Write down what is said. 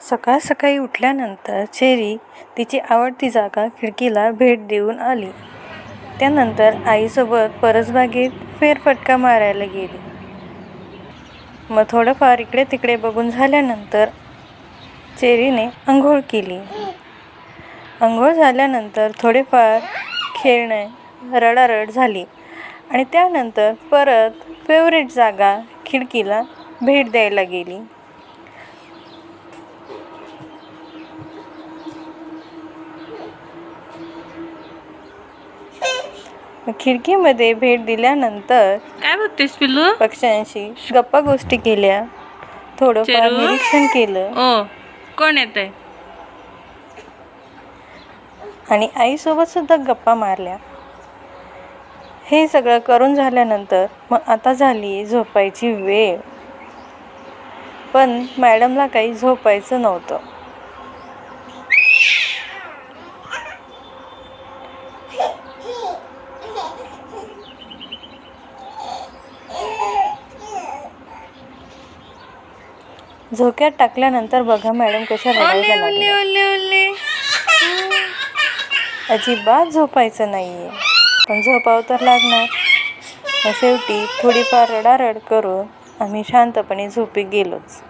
सकाळ सकाळी उठल्यानंतर चेरी तिची आवडती जागा खिडकीला भेट देऊन आली. त्यानंतर आईसोबत परसबागेत फेरफटका मारायला गेली. मग थोडंफार इकडे तिकडे बघून झाल्यानंतर चेरीने आंघोळ केली. आंघोळ झाल्यानंतर थोडेफार खेळणे रडारड झाली आणि त्यानंतर परत फेवरेट जागा खिडकीला भेट द्यायला गेली. खिडकीमध्ये भेट दिल्यानंतर काय बघतेस पिल्लू? पक्ष्यांशी गप्पा गोष्टी केल्या. थोडंफार चेरू? निरीक्षण केलं. ओ कोण येत आहे आणि आईसोबत सुद्धा गप्पा मारल्या. हे सगळं करून झाल्यानंतर मग आता झाली झोपायची वेळ. पण मॅडमला काही झोपायचं नव्हतं. झोक्यात टाकल्यानंतर बघा मॅडम कशा रडायला अजिबात झोपायचं नाहीये. पण झोपावं तर लागणार. मग शेवटी थोडीफार रडारड करून आम्ही शांतपणे झोपी गेलोच.